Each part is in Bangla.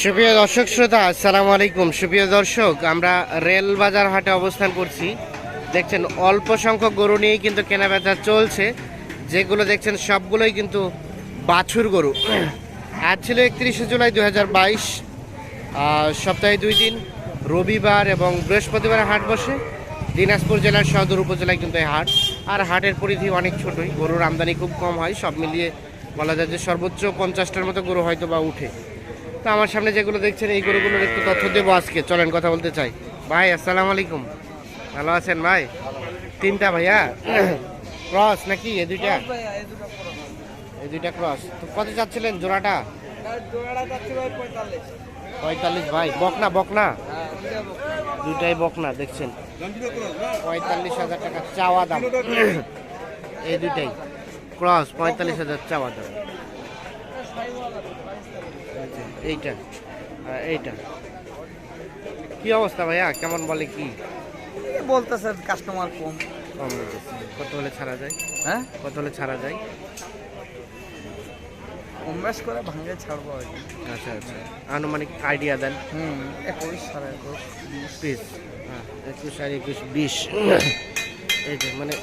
সুপ্রিয় দর্শক শ্রোতা, আসসালামু আলাইকুম। সুপ্রিয় দর্শক, আমরা রেল বাজার হাটে অবস্থান করছি। দেখছেন, অল্প সংখ্যক গরু নিয়েই কিন্তু কেনাবেচা চলছে। যেগুলো দেখছেন, সবগুলোই কিন্তু বাছুর গরু। আজ ছিল একত্রিশে জুলাই দু হাজার বাইশ। সপ্তাহে দুই দিন, রবিবার এবং বৃহস্পতিবার হাট বসে। দিনাজপুর জেলার সদর উপজেলায় কিন্তু এই হাট। আর হাটের পরিধি অনেক ছোটই। গরুর আমদানি খুব কম হয়, সব মিলিয়ে বলা যায় যে সর্বোচ্চ পঞ্চাশটার মতো গরু হয়তো বা উঠে। তো আমার সামনে যেগুলো দেখছেন এই গরুগুলোর একটু তথ্য দেবো আজকে। চলেন কথা বলতে চাই। ভাই আসসালামু আলাইকুম। ভালো আছেন ভাই? তিনটা ভাইয়া? ক্রস নাকি? এই দুইটা? এই দুইটা ক্রস। তো কত চাচ্ছিলেন জোড়াটা? পঁয়তাল্লিশ। ভাই। বকনা বকনা? দুইটাই বকনা। দেখছেন। পঁয়তাল্লিশ হাজার টাকা চাওয়া দাম। এই দুইটাই। ক্রস পঁয়তাল্লিশ হাজার চাওয়া দাম এইটা এইটা। কি অবস্থা ভাইয়া? কেমন বলে কি? বলতেছে কাস্টমার কম। কম কত হলে ছাড়া যায়? হ্যাঁ? কত হলে ছাড়া যায়? কম বেশ করে ভাঙে ছাড়বো আর আচ্ছা আচ্ছা। আনুমানিক আইডিয়া দেন। হুম একুশ সাড়ে একুশ বিশ। পিস হ্যাঁ একুশ আর একুশ বিশ। এই যে মানে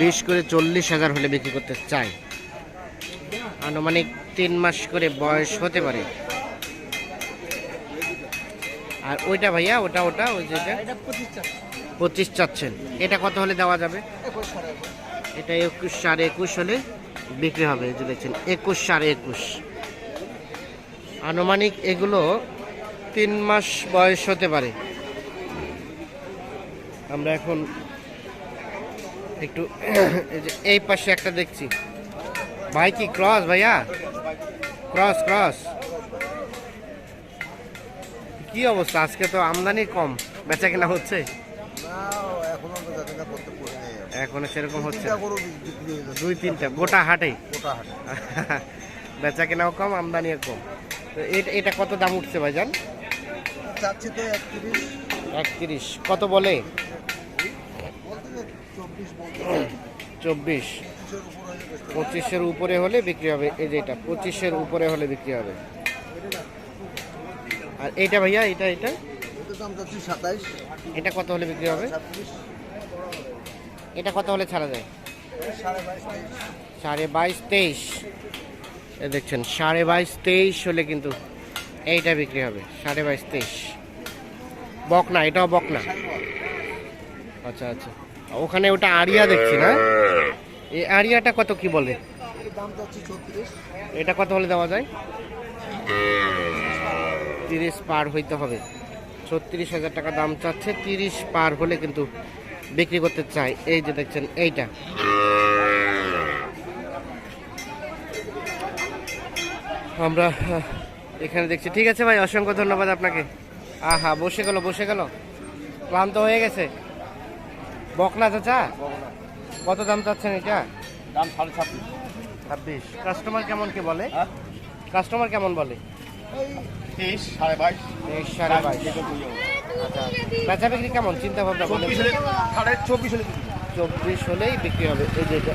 বিশ করে চল্লিশ হাজার হলে বিক্রি করতে চাই। আনুমানিক তিন মাস করে বয়স হতে পারে। আর ওইটা ভাইয়া ওটা ওটা ওই যেটা পঁচিশ চাচ্ছেন। এটা কত হলে দেওয়া যাবে? এটা একুশ সাড়ে একুশ হলে বিক্রি হবে যে দেখছেন একুশ সাড়ে একুশ। আনুমানিক এগুলো তিন মাস বয়স হতে পারে। আমরা এখন একটু এই পাশে একটা দেখছি। ভাই কি ক্রস ভাইয়া? ক্রস ক্রস কি অবস্থা? আজকে তো আমদানি কম বেচা কেনা হচ্ছে এখনও সেরকম হচ্ছে দুই তিনটা গোটা হাটে? গোটা হাটে। বেচা কেনাও কম আমদানিও কম। তো এটা কত দাম উঠছে ভাইজান? তো একত্রিশ। একত্রিশ। কত বলে বলতে যে চব্বিশ বলতে চব্বিশ। পঁচিশের উপরে হলে বিক্রি হবে, এই যে এটা পঁচিশের উপরে হলে বিক্রি হবে। আর এইটা ভাইয়া এটা এটা এটা কত হলে বিক্রি হবে? এটা কত হলে ছাড়া যায়? সাড়ে বাইশ তেইশ। দেখছেন, সাড়ে বাইশ তেইশ হলে কিন্তু এইটা বিক্রি হবে, সাড়ে বাইশ তেইশ। বকনা, এটাও বকনা। আচ্ছা আচ্ছা। ওখানে ওটা আরিয়া দেখছি না? এই আরিয়াটা কত কি বলে? এটা কত হলে দেওয়া যায়? তিরিশ পার হইতে হবে। ছত্রিশ হাজার টাকা দাম চাচ্ছে। তিরিশ পার হলে কিন্তু বিক্রি করতে চাই। এই যে দেখছেন এইটা। আমরা এখানে দেখছি। ঠিক আছে ভাই অসংখ্য ধন্যবাদ আপনাকে। আহা বসে গেল বসে গেল। ক্লান্ত হয়ে গেছে। বকনা চাচা? কত দাম চাচ্ছেন এটা? দাম সাড়ে ছাব্বিশ। ছাব্বিশ। কাস্টমার কেমন কি বলে? হ্যাঁ? কাস্টমার কেমন বলে? তেইশ সাড়ে বাইশ। তেইশ সাড়ে বাইশ। আচ্ছা বেচা বিক্রি কেমন? চিন্তা ভাবনা বলে সাড়ে চব্বিশ হলে চব্বিশ হলেই বিক্রি হবে। এই যে এটা।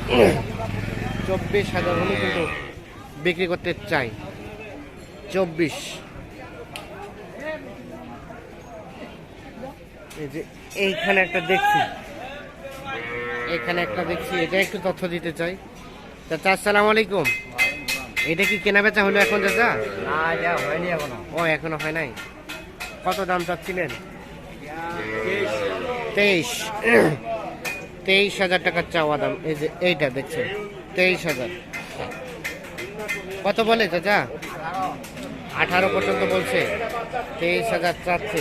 চব্বিশ হাজার হলে কিন্তু বিক্রি করতে চাই। চব্বিশ। এই যে এইখানে একটা দেখছি। এখানে একটা দেখছি এটা একটু তথ্য দিতে চাই। চাচা আসসালামু আলাইকুম। এটা কি কেনা বেচা হলো এখন চাচা? না এটা হয়নি এখনও। ও এখনও হয় নাই। কত দাম চাচ্ছিলেন? তেইশ। তেইশ হাজার টাকার চাওয়া দাম। এই যে এইটা দেখছেন তেইশ হাজার। কত বলে চাচা? আঠারো পর্যন্ত বলছে। তেইশ হাজার চাচ্ছে।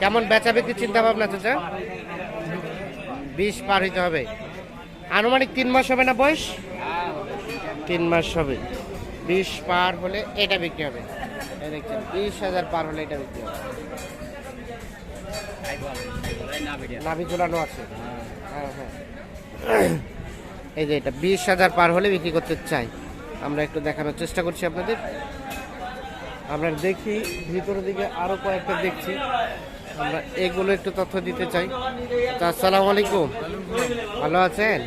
কেমন বেচা বিক্রির চিন্তা ভাবনা চাচা? বিশ পার হইতে হবে। আনুমানিক তিন মাস হবে না বয়স? তিন মাস হবে। বিশ পার হলে এটা বিক্রি হবে। দেখছেন, বিশ হাজার পার হলে এটা বিক্রি হবে। নাভি ঝোলানো আছে। হ্যাঁ হ্যাঁ। এই যে এটা, বিশ হাজার পার হলে বিক্রি করতে চাই। আমরা একটু দেখানোর চেষ্টা করছি আপনাদের। আমরা দেখি, ভিতরের দিকে আরও কয়েকটা দেখছি। আমরা এগুলো একটু তথ্য দিতে চাই। তা আসসালামু আলাইকুম। ভালো আছেন?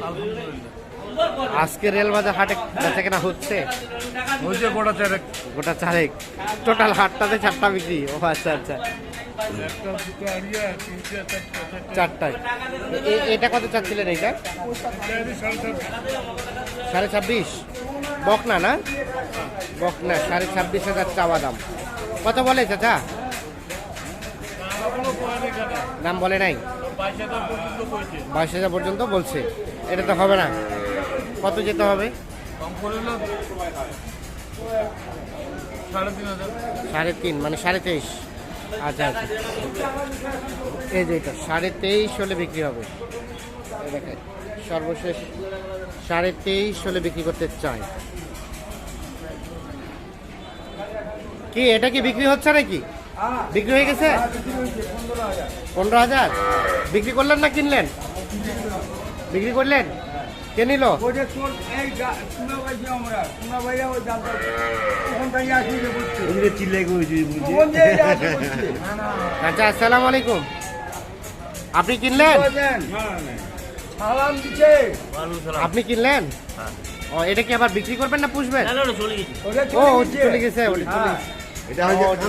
আজকে রেলবাজার হাটে বেচা কেনা হচ্ছে? হয়েছে গোটা চারেক। গোটা চারেক। টোটাল হাটটাতে চারটা বিক্রি। ও আচ্ছা আচ্ছা। চারটায়। এটা কত চাচ্ছিলেন এইটা? সাড়ে ছাব্বিশ। বকনা না? বকনা সাড়ে ছাব্বিশ হাজার চাওয়া দাম। কত বলে চাচা? দাম বলে নাই? বাইশ হাজার পর্যন্ত বলছে। এটা তো হবে না। কত যেতে হবে? সাড়ে তিন মানে সাড়ে তেইশ। আচ্ছা আচ্ছা। এই যে এটা, সাড়ে তেইশ হলে বিক্রি হবে। সর্বশেষ সাড়ে তেইশ হলে বিক্রি করতে চাই কি, এটা কি বিক্রি হচ্ছে নাকি? বিক্রি হয়ে গেছে? পনেরো হাজার। বিক্রি করলেন না কিনলেন? বিক্রি করলেন? কে নিল? আচ্ছা আসসালামু আলাইকুম। আপনি কিনলেন? আপনি কিনলেন? ও এটা কি আবার বিক্রি করবেন না পুষবেন? ও চলে চলে গেছে। গেছে চলে গেছে। এটা ওটা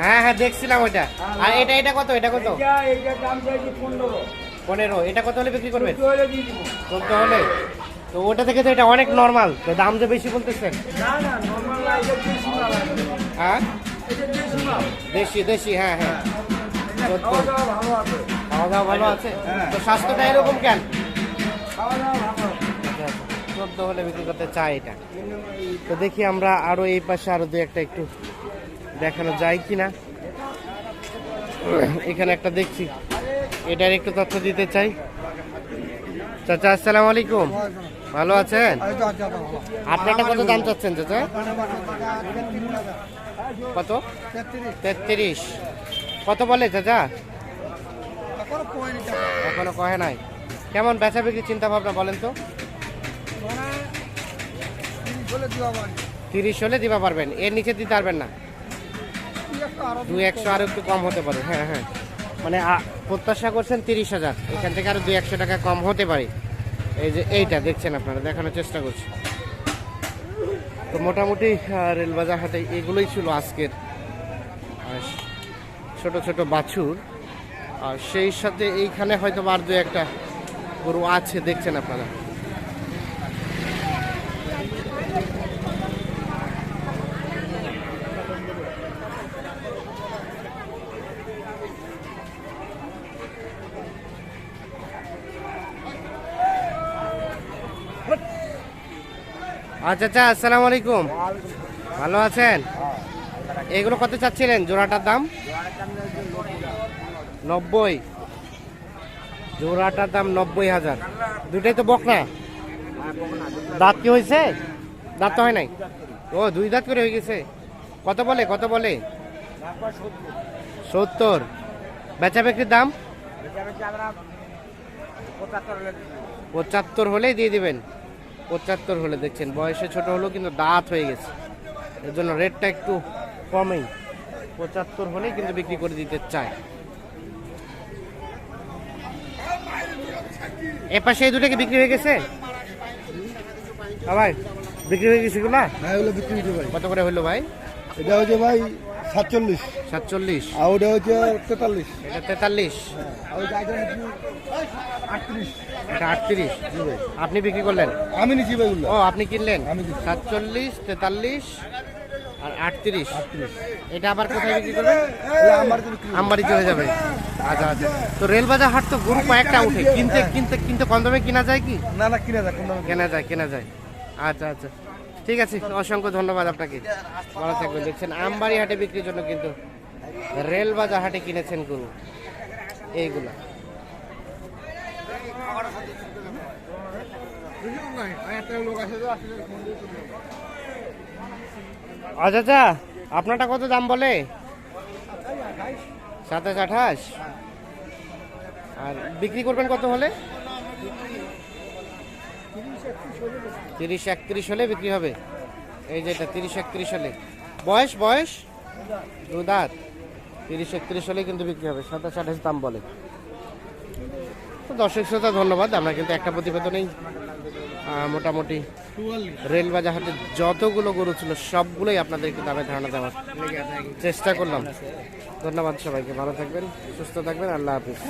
হ্যাঁ হ্যাঁ দেখছিলাম ওটা আর এটা এটা কত? এটা কত? এটা এইটা দাম চাইছি পনেরো। পনেরো। এটা কত হলে বিক্রি করবেন? চলে দিয়ে দিব। চোদ্দ হলে? তো ওটা থেকে তো এটা অনেক নর্মাল তো দাম যে বেশি বলতেছেন? না না নর্মাল না এটা দেশি মাল হ্যাঁ? এটা দেশি মাল। দেশি দেশি হ্যাঁ হ্যাঁ। খাওয়া দাওয়া ভালো আছে। খাওয়া দাওয়া ভালো আছে? হ্যাঁ। তো স্বাস্থ্যটা এরকম কেন? খাওয়া দাওয়া ভালো চোদ্দ হলে বিক্রি করতে চাই এটা। তো দেখি আমরা আরও এই পাশে আরও দু একটা একটু দেখানো যায় কিনা। এখানে একটা দেখছি। এটার একটু তথ্য দিতে চাই। চাচা আসসালামু আলাইকুম। ভালো আছেন? আপনারটা কত দাম চাচ্ছেন চাচা? কত? তেত্রিশ। কত বলে চাচা? এখনও কহে নাই। কেমন বেচা বিক্রি চিন্তা ভাবনা বলেন তো? তিরিশ হলে দিবা পারবেন। এর নিচে দিতে পারবেন না। দুই একশো আরও একটু কম হতে পারে। হ্যাঁ হ্যাঁ। মানে প্রত্যাশা করছেন তিরিশ হাজার। এখান থেকে আরও দুই একশো টাকা কম হতে পারে। এই যে এইটা দেখছেন আপনারা, দেখানোর চেষ্টা করছি। তো মোটামুটি রেলবাজার হাটে এগুলোই ছিল আজকের। ছোট ছোট বাছুর। আর সেই সাথে এইখানে হয়তো আর দু একটা গরু আছে, দেখছেন আপনারা। আচ্ছা আচ্ছা আসসালামু আলাইকুম। ভালো আছেন? এগুলো কত চাচ্ছিলেন? জোড়াটার দাম? নব্বই। জোড়াটার দাম নব্বই হাজার। দুটাই তো বকনা। দাঁত কি হয়েছে দাঁত তো হয় নাই? ও, দুই দাঁত করে হয়ে গেছে। কত বলে? কত বলে? সত্তর। বেচা বিক্রির দাম? পঁচাত্তর হলেই দিয়ে দিবেন। পঁচাত্তর হলে দেখছেন। বয়সে ছোট হলেও কিন্তু দাঁত হয়ে গেছে। এর জন্য রেটটা একটু কমেই। পঁচাত্তর হলেই কিন্তু বিক্রি করে দিতে চায়। এ পাশে এই দুটো কি বিক্রি হয়ে গেছে? হ্যাঁ ভাই বিক্রি হয়ে গেছে এগুলা হ্যাঁ এগুলো বিক্রি হয়েছে ভাই। কত করে হলো ভাই? এটা হচ্ছে ভাই সাতচল্লিশ। সাতচল্লিশ। আর ওটা হচ্ছে তেতাল্লিশ। এটা তেতাল্লিশ। নিচ্ছি আটত্রিশ। এটা আটত্রিশ। আপনি বিক্রি করলেন? আমি নিচ্ছি ভাই ও আপনি কিনলেন। সাতচল্লিশ তেতাল্লিশ আর আটত্রিশ। এটা আবার কোথায় বিক্রি করবেন? আমবাড়ি চলে যাবে। আচ্ছা আচ্ছা। তো রেলবাজার হাট তো গরু কয়েকটা উঠে। কিনতে কিনতে কিনতে কম দামে কিনা যায় কি? না না কিনে কোনো কেনা যায় কেনা যায়। আচ্ছা আচ্ছা। ঠিক আছে অসংখ্য ধন্যবাদ আপনাকে। ভালো থাকবেন। দেখছেন আমবাড়ি হাটে বিক্রির জন্য কিন্তু রেলবাজার হাটে কিনেছেন গরু। এইগুলো। আচ্ছা আপনারটা কত দাম বলে? সাতাশ আঠাশ। আর বিক্রি করবেন কত হলে? তিরিশ একত্রিশ হলে বিক্রি হবে। এই যেটা তিরিশ একত্রিশ হলে। বয়স বয়স? দু দাঁত তিরিশ একত্রিশ হলে কিন্তু বিক্রি হবে, সাতাশ আঠাশ দাম বলে। তো দর্শক শ্রোতা, ধন্যবাদ। আমরা কিন্তু একটা প্রতিবেদনেই মোটামুটি রেল বাজার হাটে যতগুলো গরু ছিল, সবগুলোই আপনাদেরকে দামে ধারণা দেওয়ার চেষ্টা করলাম। ধন্যবাদ সবাইকে। ভালো থাকবেন, সুস্থ থাকবেন। আল্লাহ হাফিজ।